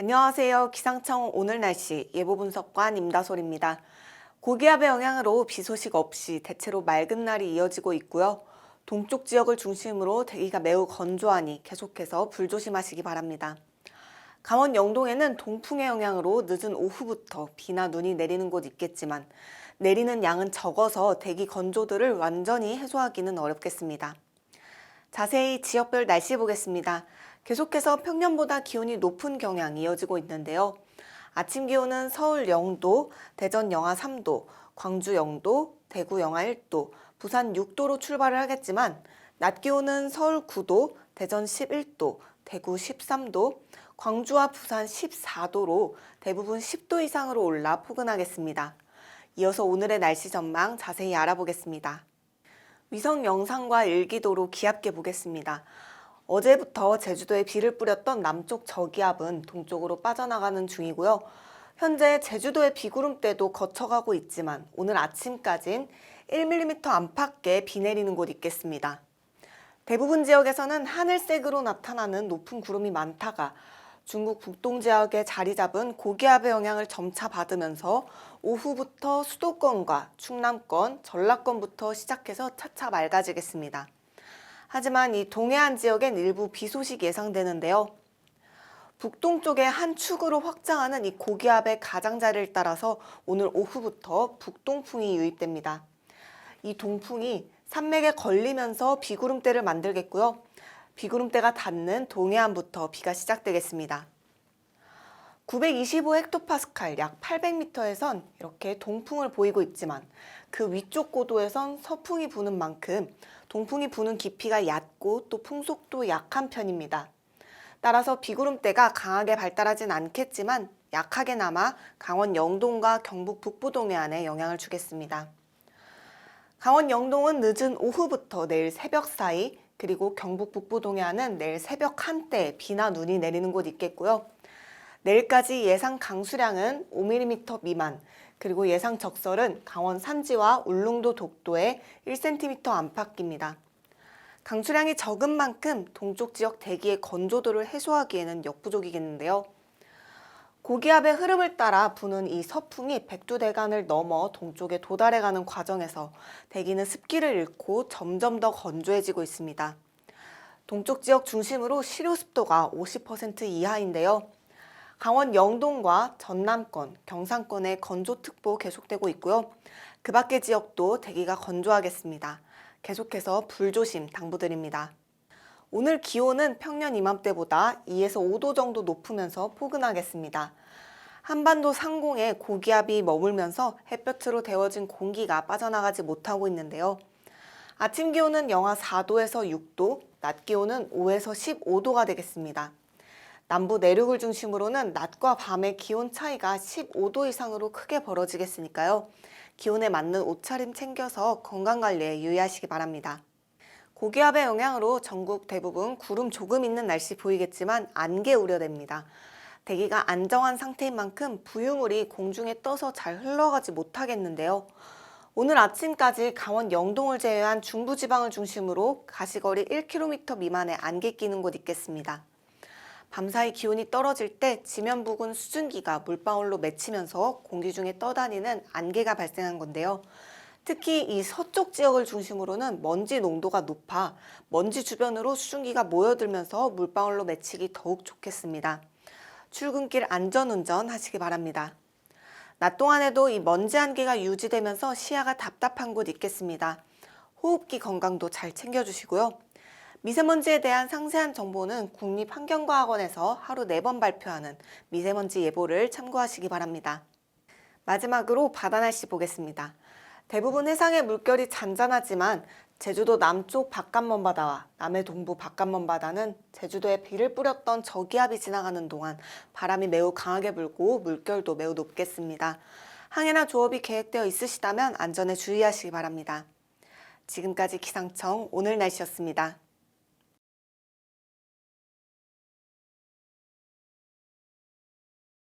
안녕하세요. 기상청 오늘 날씨 예보 분석관 임다솔입니다. 고기압의 영향으로 비 소식 없이 대체로 맑은 날이 이어지고 있고요. 동쪽 지역을 중심으로 대기가 매우 건조하니 계속해서 불조심하시기 바랍니다. 강원 영동에는 동풍의 영향으로 늦은 오후부터 비나 눈이 내리는 곳 있겠지만 내리는 양은 적어서 대기 건조들을 완전히 해소하기는 어렵겠습니다. 자세히 지역별 날씨 보겠습니다. 계속해서 평년보다 기온이 높은 경향이 이어지고 있는데요. 아침 기온은 서울 0도, 대전 영하 3도, 광주 0도, 대구 영하 1도, 부산 6도로 출발을 하겠지만 낮 기온은 서울 9도, 대전 11도, 대구 13도, 광주와 부산 14도로 대부분 10도 이상으로 올라 포근하겠습니다. 이어서 오늘의 날씨 전망 자세히 알아보겠습니다. 위성 영상과 일기도로 기압계 보겠습니다. 어제부터 제주도에 비를 뿌렸던 남쪽 저기압은 동쪽으로 빠져나가는 중이고요. 현재 제주도의 비구름대도 거쳐가고 있지만 오늘 아침까진 1mm 안팎의 비 내리는 곳 있겠습니다. 대부분 지역에서는 하늘색으로 나타나는 높은 구름이 많다가 중국 북동 지역에 자리 잡은 고기압의 영향을 점차 받으면서 오후부터 수도권과 충남권, 전라권부터 시작해서 차차 맑아지겠습니다. 하지만 이 동해안 지역엔 일부 비 소식이 예상되는데요. 북동쪽의 한 축으로 확장하는 이 고기압의 가장자리를 따라서 오늘 오후부터 북동풍이 유입됩니다. 이 동풍이 산맥에 걸리면서 비구름대를 만들겠고요. 비구름대가 닿는 동해안부터 비가 시작되겠습니다. 925헥토파스칼 약 800m에선 이렇게 동풍을 보이고 있지만 그 위쪽 고도에선 서풍이 부는 만큼 동풍이 부는 깊이가 얕고 또 풍속도 약한 편입니다. 따라서 비구름대가 강하게 발달하진 않겠지만 약하게나마 강원 영동과 경북 북부 동해안에 영향을 주겠습니다. 강원 영동은 늦은 오후부터 내일 새벽 사이 그리고 경북 북부 동해안은 내일 새벽 한때 비나 눈이 내리는 곳 있겠고요. 내일까지 예상 강수량은 5mm 미만, 그리고 예상 적설은 강원 산지와 울릉도 독도에 1cm 안팎입니다. 강수량이 적은 만큼 동쪽 지역 대기의 건조도를 해소하기에는 역부족이겠는데요. 고기압의 흐름을 따라 부는 이 서풍이 백두대간을 넘어 동쪽에 도달해가는 과정에서 대기는 습기를 잃고 점점 더 건조해지고 있습니다. 동쪽 지역 중심으로 실효 습도가 50% 이하인데요. 강원 영동과 전남권, 경상권의 건조특보 계속되고 있고요. 그 밖의 지역도 대기가 건조하겠습니다. 계속해서 불조심 당부드립니다. 오늘 기온은 평년 이맘때보다 2에서 5도 정도 높으면서 포근하겠습니다. 한반도 상공에 고기압이 머물면서 햇볕으로 데워진 공기가 빠져나가지 못하고 있는데요. 아침 기온은 영하 4도에서 6도, 낮 기온은 5에서 15도가 되겠습니다. 남부 내륙을 중심으로는 낮과 밤의 기온 차이가 15도 이상으로 크게 벌어지겠으니까요. 기온에 맞는 옷차림 챙겨서 건강관리에 유의하시기 바랍니다. 고기압의 영향으로 전국 대부분 구름 조금 있는 날씨 보이겠지만 안개 우려됩니다. 대기가 안정한 상태인 만큼 부유물이 공중에 떠서 잘 흘러가지 못하겠는데요. 오늘 아침까지 강원 영동을 제외한 중부지방을 중심으로 가시거리 1km 미만의 안개 끼는 곳 있겠습니다. 밤사이 기온이 떨어질 때 지면 부근 수증기가 물방울로 맺히면서 공기 중에 떠다니는 안개가 발생한 건데요. 특히 이 서쪽 지역을 중심으로는 먼지 농도가 높아 먼지 주변으로 수증기가 모여들면서 물방울로 맺히기 더욱 좋겠습니다. 출근길 안전운전 하시기 바랍니다. 낮 동안에도 이 먼지 안개가 유지되면서 시야가 답답한 곳 있겠습니다. 호흡기 건강도 잘 챙겨주시고요. 미세먼지에 대한 상세한 정보는 국립환경과학원에서 하루 4번 발표하는 미세먼지 예보를 참고하시기 바랍니다. 마지막으로 바다 날씨 보겠습니다. 대부분 해상의 물결이 잔잔하지만 제주도 남쪽 바깥먼 바다와 남해 동부 바깥먼 바다는 제주도에 비를 뿌렸던 저기압이 지나가는 동안 바람이 매우 강하게 불고 물결도 매우 높겠습니다. 항해나 조업이 계획되어 있으시다면 안전에 주의하시기 바랍니다. 지금까지 기상청 오늘 날씨였습니다.